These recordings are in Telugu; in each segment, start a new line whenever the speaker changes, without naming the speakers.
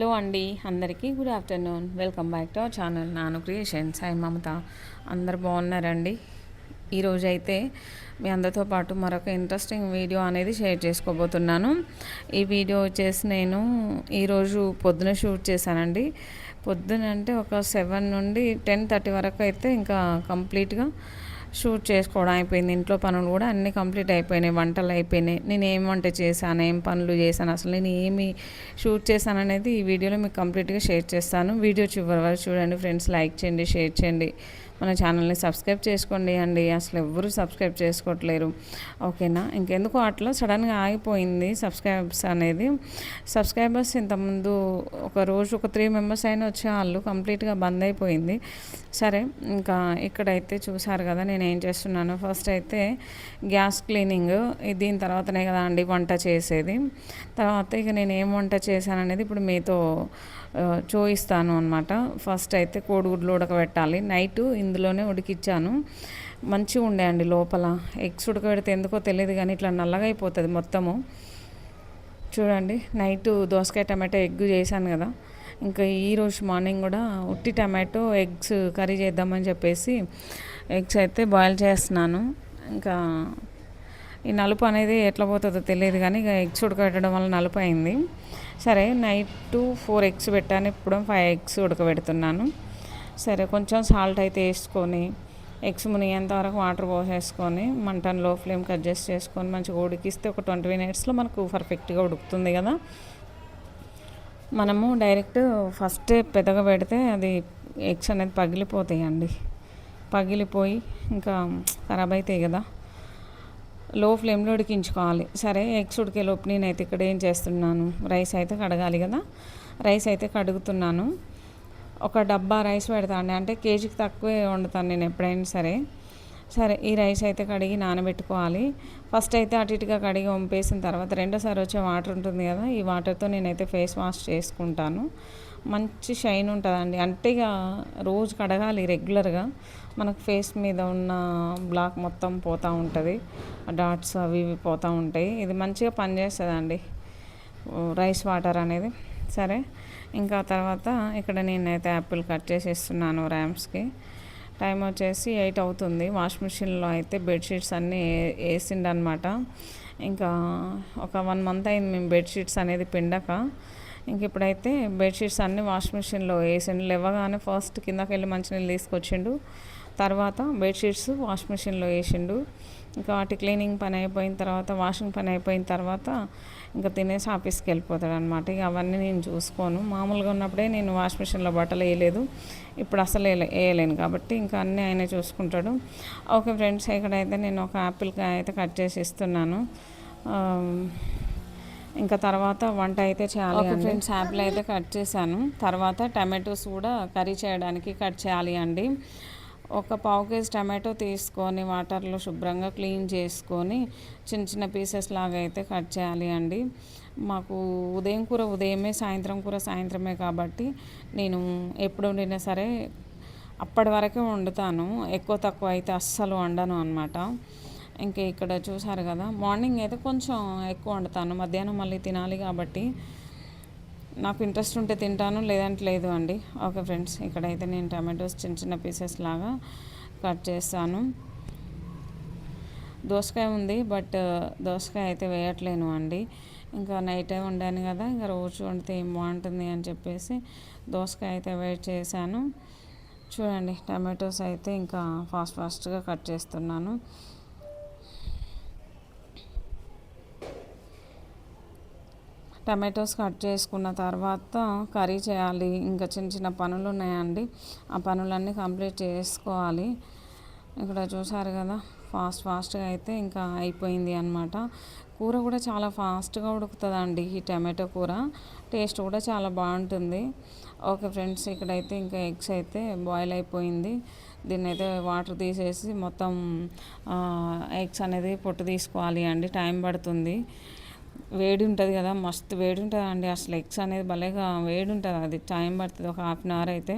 హలో అండి అందరికీ good afternoon. Welcome back to our channel Nanu Creations. I Mamata. అందరు బాగున్నారండి? ఈరోజు అయితే మీ అందరితో పాటు మరొక ఇంట్రెస్టింగ్ వీడియో అనేది షేర్ చేసుకోబోతున్నాను. ఈ వీడియో వచ్చేసి నేను ఈరోజు పొద్దున షూట్ చేశానండి. పొద్దున అంటే ఒక సెవెన్ నుండి టెన్ థర్టీ వరకు అయితే ఇంకా కంప్లీట్గా షూట్ చేసుకోవడం అయిపోయింది ఇంట్లో పనులు కూడా అన్నీ కంప్లీట్ అయిపోయినాయి వంటలు అయిపోయినాయి. నేను ఏం వంట చేశాను ఏం పనులు చేశాను అసలు నేను ఏమి షూట్ చేశాను అనేది ఈ వీడియోలో మీకు కంప్లీట్గా షేర్ చేస్తాను. వీడియో చివరి వరకు చూడండి ఫ్రెండ్స్ లైక్ చేయండి షేర్ చేయండి. మన ఛానల్ని సబ్స్క్రైబ్ చేసుకోండి అండి. అసలు ఎవ్వరూ సబ్స్క్రైబ్ చేసుకోవట్లేరు. ఓకేనా? ఇంకెందుకు అట్లా సడన్గా ఆగిపోయింది సబ్స్క్రైబర్స్ అనేది. సబ్స్క్రైబర్స్ ఇంతకుముందు ఒక రోజు ఒక త్రీ మెంబర్స్ అయినా వచ్చే వాళ్ళు కంప్లీట్గా బంద్ అయిపోయింది. సరే ఇంకా ఇక్కడైతే చూసారు కదా నేను ఏం చేస్తున్నాను. ఫస్ట్ అయితే గ్యాస్ క్లీనింగ్ దీని తర్వాతనే కదా అండి వంట చేసేది. తర్వాత ఇక నేను ఏం వంట చేశాను అనేది ఇప్పుడు మీతో చూయిస్తాను అనమాట ఫస్ట్ అయితే కోడిగుడ్లు ఉడకబెట్టాలి. నైట్ ఇందులోనే ఉడికిచ్చాను. మంచిగా ఉండేయండి లోపల. ఎగ్స్ ఉడకబెడితే ఎందుకో తెలియదు కానీ ఇట్లా నల్లగా అయిపోతుంది మొత్తము. చూడండి నైట్ దోసకాయ టమాటో ఎగ్ చేశాను కదా. ఇంకా ఈరోజు మార్నింగ్ కూడా ఉట్టి టమాటో ఎగ్స్ కర్రీ చేద్దామని చెప్పేసి ఎగ్స్ అయితే బాయిల్ చేస్తున్నాను. ఇంకా ఈ నలుపు అనేది ఎట్లా పోతుందో తెలియదు కానీ ఇక ఎగ్స్ ఉడకబెట్టడం వల్ల నలుపు అయింది. సరే నైట్ ఫోర్ ఎగ్స్ పెట్టాను. ఇప్పుడు ఫైవ్ ఎగ్స్ ఉడకబెడుతున్నాను. సరే కొంచెం సాల్ట్ అయితే వేసుకొని ఎగ్స్ మునిగేంత వరకు వాటర్ పోసేసుకొని మంటను లో ఫ్లేమ్కి అడ్జస్ట్ చేసుకొని మంచిగా ఉడికిస్తే ఒక ట్వంటీ మినిట్స్లో మనకు పర్ఫెక్ట్గా ఉడుకుతుంది కదా. మనము డైరెక్ట్ ఫస్ట్ పెద్దగా పెడితే అది ఎగ్స్ అనేది పగిలిపోతాయండి. పగిలిపోయి ఇంకా ఖరాబ్ అవుతాయి కదా. లో ఫ్లేమ్లో ఉడికించుకోవాలి. సరే ఎగ్స్ ఉడికే లోపు నేనైతే ఇక్కడ ఏం చేస్తున్నాను? రైస్ అయితే కడగాలి కదా. రైస్ అయితే కడుగుతున్నాను. ఒక డబ్బా రైస్ పెడతాను అంటే కేజీకి తక్కువే వండుతాను నేను ఎప్పుడైనా సరే. సరే ఈ రైస్ అయితే కడిగి నానబెట్టుకోవాలి. ఫస్ట్ అయితే అటు ఇటుగా కడిగి వంపేసిన తర్వాత రెండోసారి వచ్చే వాటర్ ఉంటుంది కదా ఈ వాటర్తో నేనైతే ఫేస్ వాష్ చేసుకుంటాను. మంచి షైన్ ఉంటుందండి. అంటే ఇక రోజు కడగాలి రెగ్యులర్గా. మనకు ఫేస్ మీద ఉన్న బ్లాక్ మొత్తం పోతూ ఉంటుంది. డాట్స్ అవి ఇవి పోతూ ఉంటాయి. ఇది మంచిగా పనిచేస్తుందండి. రైస్ వాటర్ అనేది. సరే ఇంకా తర్వాత ఇక్కడ నేనైతే యాపిల్ కట్ చేసేస్తున్నాను ర్యామ్స్కి. టైం వచ్చేసి ఎయిట్ అవుతుంది. వాష్ మిషన్లో అయితే బెడ్షీట్స్ అన్నీ వేసిండనమాట. ఇంకా ఒక వన్ మంత్ అయింది మేము బెడ్షీట్స్ అనేది పిండక. ఇంక ఇప్పుడైతే బెడ్షీట్స్ అన్నీ వాష్ మిషన్లో వేసిండు. లేవగానే ఫస్ట్ కిందకి వెళ్ళి మంచినీళ్ళు తీసుకొచ్చిండు. తర్వాత బెడ్షీట్స్ వాష్ మిషన్లో వేసిండు. ఇంకా వాటి క్లీనింగ్ పని అయిపోయిన తర్వాత వాషింగ్ పని అయిపోయిన తర్వాత ఇంకా తినేసి ఆఫీస్కి వెళ్ళిపోతాడు అనమాట ఇక అవన్నీ నేను చూసుకోను. మామూలుగా ఉన్నప్పుడే నేను వాష్ మిషన్లో బట్టలు వేయలేదు. ఇప్పుడు అసలు వేయలేను కాబట్టి ఇంకా అన్నీ ఆయన చూసుకుంటాడు. ఓకే ఫ్రెండ్స్ ఇక్కడైతే నేను ఒక యాపిల్ అయితే కట్ చేసి ఇస్తున్నాను. ఇంకా తర్వాత వంట అయితే చేయాలి ఫ్రెండ్స్ యాపిల్ అయితే కట్ చేశాను. తర్వాత టమాటోస్ కూడా కర్రీ చేయడానికి కట్ చేయాలి అండి. ఒక పావు కేజీ టమాటో తీసుకొని వాటర్లో శుభ్రంగా క్లీన్ చేసుకొని చిన్న చిన్న పీసెస్ లాగా అయితే కట్ చేయాలి అండి. మాకు ఉదయం కూర ఉదయమే సాయంత్రం కూర సాయంత్రమే కాబట్టి నేను ఎప్పుడు వండినా సరే అప్పటి వరకే వండుతాను. ఎక్కువ తక్కువ అయితే అస్సలు వండను అనమాట ఇంకా ఇక్కడ చూసారు కదా మార్నింగ్ అయితే కొంచెం ఎక్కువ వండుతాను. మధ్యాహ్నం మళ్ళీ తినాలి కాబట్టి నాకు ఇంట్రెస్ట్ ఉంటే తింటాను లేదంటే లేదు అండి. ఓకే ఫ్రెండ్స్ ఇక్కడైతే నేను టమాటోస్ చిన్న చిన్న పీసెస్ లాగా కట్ చేస్తాను. దోసకాయ ఉంది బట్ దోసకాయ అయితే వేయట్లేను అండి. ఇంకా నైట్ వండాను కదా ఇంకా రోజు వండితే ఏం బాగుంటుంది అని చెప్పేసి దోసకాయ అయితే వెయిట్ చేశాను. చూడండి టమాటోస్ అయితే ఇంకా ఫాస్ట్ ఫాస్ట్గా కట్ చేస్తున్నాను. టమాటోస్ కట్ చేసుకున్న తర్వాత కర్రీ చేయాలి. ఇంకా చిన్న చిన్న పనులు ఉన్నాయండి. ఆ పనులన్నీ కంప్లీట్ చేసుకోవాలి. ఇక్కడ చూసారు కదా ఫాస్ట్ ఫాస్ట్గా అయితే ఇంకా అయిపోయింది అనమాట కూర కూడా చాలా ఫాస్ట్గా ఉడుకుతుందండి ఈ టమాటో కూర. టేస్ట్ కూడా చాలా బాగుంటుంది. ఓకే ఫ్రెండ్స్ ఇక్కడైతే ఇంకా ఎగ్స్ అయితే బాయిల్ అయిపోయింది. దీన్ని అయితే వాటర్ తీసేసి మొత్తం ఎగ్స్ అనేది పొట్టు తీసుకోవాలి అండి. టైం పడుతుంది. వేడి ఉంటుంది కదా మస్తు వేడి ఉంటుంది అండి అసలు ఎగ్స్ అనేది భలేగా వేడి ఉంటుంది అది టైం పడుతుంది. ఒక హాఫ్ అన్ అవర్ అయితే.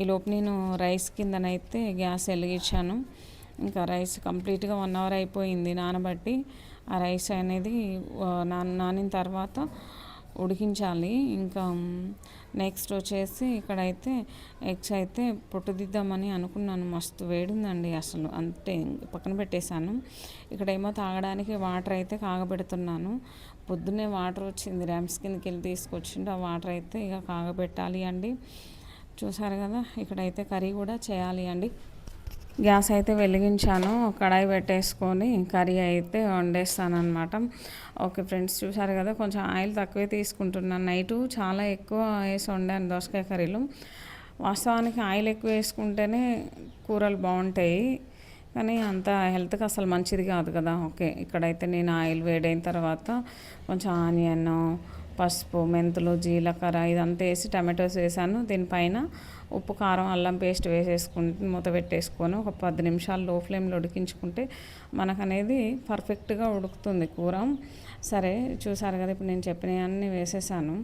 ఈ లోపు నేను రైస్ కిందనైతే గ్యాస్ వెలిగించాను. ఇంకా రైస్ కంప్లీట్గా వన్ అవర్ అయిపోయింది నానబట్టి. ఆ రైస్ అనేది నానిన తర్వాత ఉడికించాలి. ఇంకా నెక్స్ట్ వచ్చేసి ఇక్కడైతే ఎగ్స్ అయితే పొట్టుదిద్దామని అనుకున్నాను. మస్తు వేడిందండి అసలు. అంతే పక్కన పెట్టేశాను. ఇక్కడేమో తాగడానికి వాటర్ అయితే కాగబెడుతున్నాను. పొద్దున్నే వాటర్ వచ్చింది. ర్యామ్స్ కిందకి వెళ్ళి తీసుకొచ్చిండు. ఆ వాటర్ అయితే ఇక కాగబెట్టాలి అండి. చూసారు కదా ఇక్కడైతే కర్రీ కూడా చేయాలి అండి. గ్యాస్ అయితే వెలిగించాను కడాయి పెట్టేసుకొని కర్రీ అయితే వండేస్తాను అనమాట ఓకే ఫ్రెండ్స్ చూసారు కదా కొంచెం ఆయిల్ తక్కువే తీసుకుంటున్నాను నైటు చాలా ఎక్కువ వేసి వండాను దోసకాయ కర్రీలు. వాస్తవానికి ఆయిల్ ఎక్కువ వేసుకుంటేనే కూరలు బాగుంటాయి కానీ అంత హెల్త్కి అసలు మంచిది కాదు కదా. ఓకే ఇక్కడైతే నేను ఆయిల్ వేడైన తర్వాత కొంచెం ఆనియన్ పసుపు మెంతులు జీలకర్ర ఇదంతా వేసి టమాటోస్ వేసాను. దీనిపైన ఉప్పు కారం అల్లం పేస్ట్ వేసేసుకుని మూత పెట్టేసుకొని ఒక పది నిమిషాలు లో ఫ్లేమ్లో ఉడికించుకుంటే మనకనేది పర్ఫెక్ట్గా ఉడుకుతుంది కూర. సరే చూసారు కదా ఇప్పుడు నేను చెప్పినవన్నీ వేసేసాను.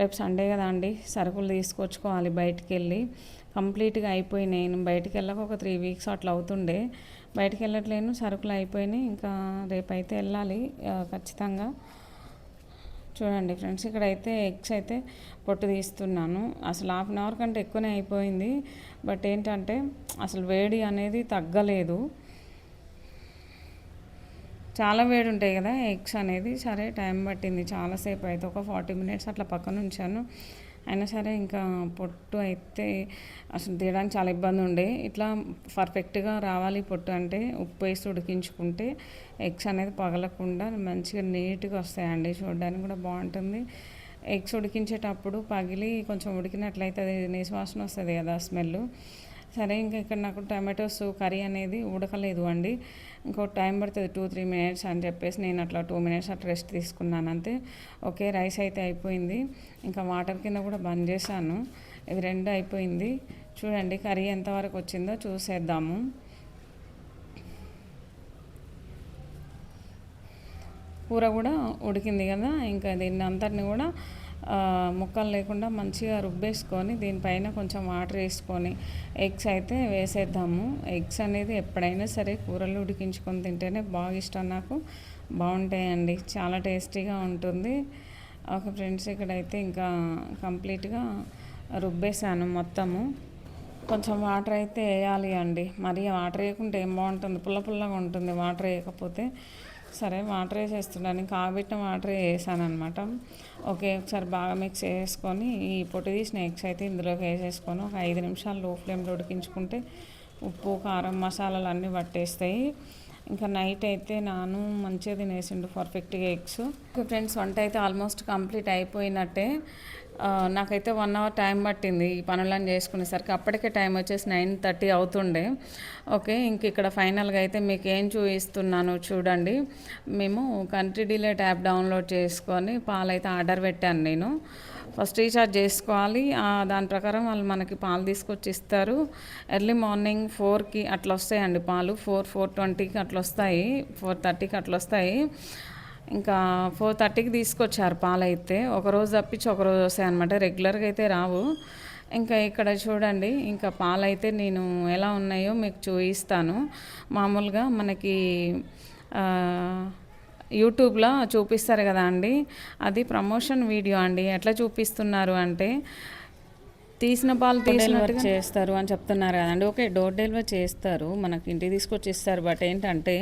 రేపు సండే కదా అండి సరుకులు తీసుకొచ్చుకోవాలి బయటికి వెళ్ళి కంప్లీట్గా అయిపోయినాయి. నేను బయటికి వెళ్ళక ఒక త్రీ వీక్స్ అట్లా అవుతుండే. బయటికి వెళ్ళట్లేను సరుకులు అయిపోయినాయి. ఇంకా రేపైతే వెళ్ళాలి ఖచ్చితంగా. చూడండి ఫ్రెండ్స్ ఇక్కడైతే ఎగ్స్ అయితే పొట్టు తీస్తున్నాను. అసలు హాఫ్ అన్ అవర్ కంటే ఎక్కువనే అయిపోయింది. బట్ ఏంటంటే అసలు వేడి అనేది తగ్గలేదు. చాలా వేడి ఉంటాయి కదా ఎగ్స్ అనేది. సరే టైం పట్టింది. చాలాసేపు అయితే ఒక ఫార్టీ మినిట్స్ అట్లా పక్కన ఉంచాను. అయినా సరే ఇంకా పొట్టు అయితే అసలు తీయడానికి చాలా ఇబ్బంది ఉండే. ఇట్లా పర్ఫెక్ట్గా రావాలి పొట్టు అంటే ఉప్పు వేసి ఉడికించుకుంటే ఎగ్స్ అనేది పగలకుండా మంచిగా నీట్గా వస్తాయండి. చూడడానికి కూడా బాగుంటుంది. ఎగ్స్ ఉడికించేటప్పుడు పగిలి కొంచెం ఉడికినట్లయితే అది నీసువాసన వస్తుంది కదా స్మెల్ సరే ఇంకా ఇక్కడ నాకు టమాటోస్ కర్రీ అనేది ఉడకలేదు అండి. ఇంకో టైం పడుతుంది టూ త్రీ మినిట్స్ అని చెప్పేసి నేను అట్లా టూ మినిట్స్ అట్లా రెస్ట్ తీసుకున్నాను అంతే. ఓకే రైస్ అయితే అయిపోయింది. ఇంకా వాటర్ కింద కూడా బంద్ చేశాను. ఇది రెండు అయిపోయింది. చూడండి కర్రీ ఎంతవరకు వచ్చిందో చూసేద్దాము. కూర కూడా ఉడికింది కదా ఇంకా దీన్ని అంతటిని కూడా ముక్కలు లేకుండా మంచిగా రుబ్బేసుకొని దీనిపైన కొంచెం వాటర్ వేసుకొని ఎగ్స్ అయితే వేసేద్దాము. ఎగ్స్ అనేది ఎప్పుడైనా సరే కూరలు ఉడికించుకొని తింటేనే బాగా ఇష్టం నాకు. బాగుంటాయండి చాలా టేస్టీగా ఉంటుంది. ఒక ఫ్రెండ్స్ ఇక్కడైతే ఇంకా కంప్లీట్గా రుబ్బేసాను మొత్తము. కొంచెం వాటర్ అయితే వేయాలి అండి. మరి వాటర్ వేయకుంటే ఏం బాగుంటుంది? పుల్ల పుల్లగా ఉంటుంది వాటర్ వేయకపోతే. సరే వాటర్ వేసేస్తున్నాను. కాబట్టిన వాటర్ వేసాను అనమాట ఓకే ఒకసారి బాగా మిక్స్ చేసుకొని ఈ పొట్టి తీసిన ఎగ్స్ అయితే ఇందులోకి వేసేసుకొని ఒక ఐదు నిమిషాలు లో ఫ్లేమ్లో ఉడికించుకుంటే ఉప్పు కారం మసాలాలు అన్నీ పట్టేస్తాయి. ఇంకా నైట్ అయితే నాను మంచిగా తినేసిండు పర్ఫెక్ట్గా ఎగ్స్. ఫ్రెండ్స్ వంట అయితే ఆల్మోస్ట్ కంప్లీట్ అయిపోయినట్టే. నాకైతే వన్ అవర్ టైం పట్టింది ఈ పనులను చేసుకునేసరికి. అప్పటికే టైం వచ్చేసి నైన్ థర్టీ అవుతుండే. ఓకే ఇంక ఇక్కడ ఫైనల్గా అయితే మీకు ఏం చూపిస్తున్నాను చూడండి. మేము కంట్రీ డిలేట్ యాప్ డౌన్లోడ్ చేసుకొని పాలైతే ఆర్డర్ పెట్టాను నేను. ఫస్ట్ రీఛార్జ్ చేసుకోవాలి. దాని ప్రకారం వాళ్ళు మనకి పాలు తీసుకొచ్చి ఇస్తారు. ఎర్లీ మార్నింగ్ ఫోర్కి అట్లా వస్తాయండి పాలు. ఫోర్ ఫోర్ ట్వంటీకి అట్లా వస్తాయి. ఫోర్ థర్టీకి అట్లా వస్తాయి. ఇంకా ఫోర్ థర్టీకి తీసుకొచ్చారు పాలు అయితే ఒకరోజు తప్పించి ఒకరోజు వస్తాయి అనమాట రెగ్యులర్గా అయితే రావు. ఇంకా ఇక్కడ చూడండి ఇంకా పాలు అయితే నేను ఎలా ఉన్నాయో మీకు చూపిస్తాను. మామూలుగా మనకి యూట్యూబ్లో చూపిస్తారు కదా అండి. అది ప్రమోషన్ వీడియో అండి. ఎట్లా చూపిస్తున్నారు అంటే తీసిన పాలు డెలివరీ చేస్తారు అని చెప్తున్నారు కదండి. ఓకే డోర్ డెలివరీ చేస్తారు. మనకి ఇంటికి తీసుకొచ్చి ఇస్తారు బట్ ఏంటంటే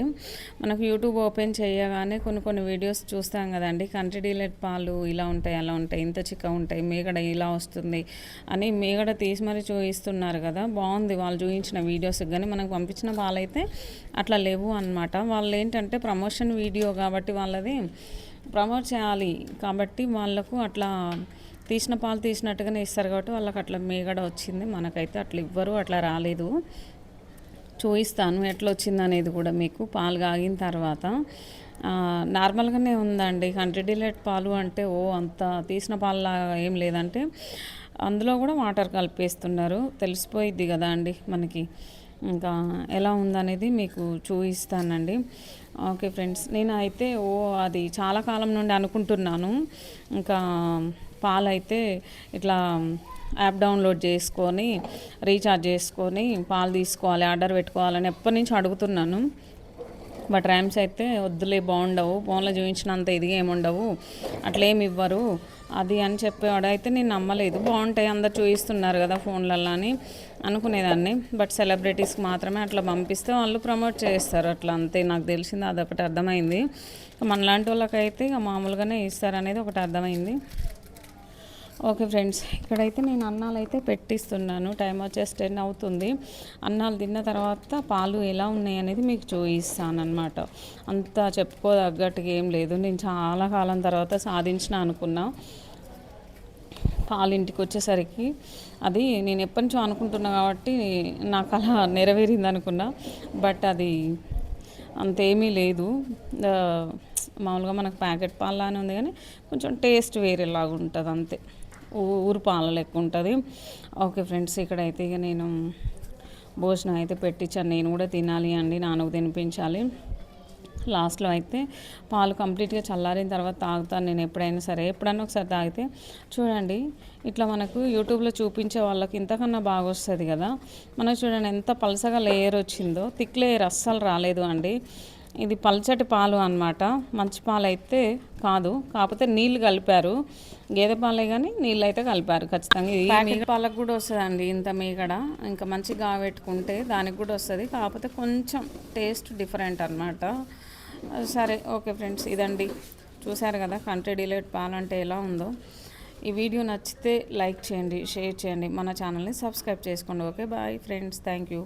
మనకు యూట్యూబ్ ఓపెన్ చేయగానే కొన్ని కొన్ని వీడియోస్ చూస్తాం కదండి. కంట్రీ డీలెట్ పాలు ఇలా ఉంటాయి అలా ఉంటాయి ఇంత చిక్క ఉంటాయి మేగడ ఇలా వస్తుంది అని మేగడ తీసి మరీ చూపిస్తున్నారు కదా. బాగుంది వాళ్ళు చూపించిన వీడియోస్ కానీ మనకు పంపించిన పాలు అయితే అట్లా లేవు అనమాట వాళ్ళు ఏంటంటే ప్రమోషన్ వీడియో కాబట్టి వాళ్ళది ప్రమోట్ చేయాలి కాబట్టి వాళ్ళకు అట్లా తీసిన పాలు తీసినట్టుగానే ఇస్తారు కాబట్టి వాళ్ళకి అట్లా మేగడ వచ్చింది. మనకైతే అట్లా ఇవ్వరు అట్లా రాలేదు. చూపిస్తాను ఎట్లా వచ్చింది అనేది కూడా మీకు. పాలు కాగిన తర్వాత నార్మల్గానే ఉందండి. హండ్రెడ్ డిలైట్ పాలు అంటే ఓ అంత తీసిన పాలులాగా ఏం లేదంటే అందులో కూడా వాటర్ కలిపేస్తున్నారు. తెలిసిపోయిద్ది కదా అండి మనకి. ఇంకా ఎలా ఉందనేది మీకు చూపిస్తానండి ఓకే ఫ్రెండ్స్ నేను అయితే ఓ అది చాలా కాలం నుండి అనుకుంటున్నాను. ఇంకా పాలైతే ఇట్లా యాప్ డౌన్లోడ్ చేసుకొని రీఛార్జ్ చేసుకొని పాలు తీసుకోవాలి ఆర్డర్ పెట్టుకోవాలని ఎప్పటి నుంచి అడుగుతున్నాను. బట్ ర్యామ్స్ అయితే వద్దులే బాగుండవు. ఫోన్లో చూపించినంత ఇది ఏముండవు అట్లేమి ఇవ్వరు. అది అని చెప్పేవాడు అయితే నేను నమ్మలేదు. బాగుంటాయి అందరు చూపిస్తున్నారు కదా ఫోన్లలో అని అనుకునేదాన్ని. బట్ సెలబ్రిటీస్కి మాత్రమే అట్లా పంపిస్తే వాళ్ళు ప్రమోట్ చేస్తారు. అట్లా అంతే నాకు తెలిసింది అదొకటి అర్థమైంది. మనలాంటి వాళ్ళకైతే ఇక మామూలుగానే ఇస్తారనేది ఒకటి అర్థమైంది. ఓకే ఫ్రెండ్స్ ఇక్కడైతే నేను అన్నాలు అయితే పెట్టిస్తున్నాను. టైం వచ్చేసి టెన్ అవుతుంది. అన్నాలు తిన్న తర్వాత పాలు ఎలా ఉన్నాయి అనేది మీకు చూపిస్తాను అనమాట అంత చెప్పుకోదగ్గట్టుగా ఏం లేదు. నేను చాలా కాలం తర్వాత సాధించిన అనుకున్నా. పాలు ఇంటికి వచ్చేసరికి అది నేను ఎప్పటి నుంచో అనుకుంటున్నా కాబట్టి నాకు అలా నెరవేరింది అనుకున్నా. బట్ అది అంతేమీ లేదు. మామూలుగా మనకు ప్యాకెట్ పాలు అని ఉంది కానీ కొంచెం టేస్ట్ వేరేలాగా ఉంటుంది అంతే. ఊరు పాల లెక్క ఉంటుంది. ఓకే ఫ్రెండ్స్ ఇక్కడైతే ఇక నేను భోజనం అయితే పెట్టించాను. నేను కూడా తినాలి అండి నాన్నకు తినిపించాలి. లాస్ట్లో అయితే పాలు కంప్లీట్గా చల్లారిన తర్వాత తాగుతాను నేను ఎప్పుడైనా సరే. ఎప్పుడైనా ఒకసారి తాగితే చూడండి ఇట్లా మనకు యూట్యూబ్లో చూపించే వాళ్ళకి ఇంతకన్నా బాగా వస్తుంది కదా. మనకు చూడండి ఎంత పలసగా లేయర్ వచ్చిందో. థిక్ లేయర్ అస్సలు రాలేదు అండి. ఇది పల్చటి పాలు అన్నమాట. మంచి పాలు అయితే కాదు. కాకపోతే నీళ్ళు కలిపారు. గేదె పాలే కానీ నీళ్ళు అయితే కలిపారు ఖచ్చితంగా. ఇది పాలకు కూడా వస్తుందండి ఇంత మీగడ. ఇంకా మంచిగా పెట్టుకుంటే దానికి కూడా వస్తుంది. కాకపోతే కొంచెం టేస్ట్ డిఫరెంట్ అన్నమాట. సరే ఓకే ఫ్రెండ్స్ ఇదండి. చూశారు కదా కంట్రీ డిలేట్ పాలు అంటే ఎలా ఉందో. ఈ వీడియో నచ్చితే లైక్ చేయండి షేర్ చేయండి. మన ఛానల్ని సబ్స్క్రైబ్ చేసుకోండి. Okay bye friends. Thank you.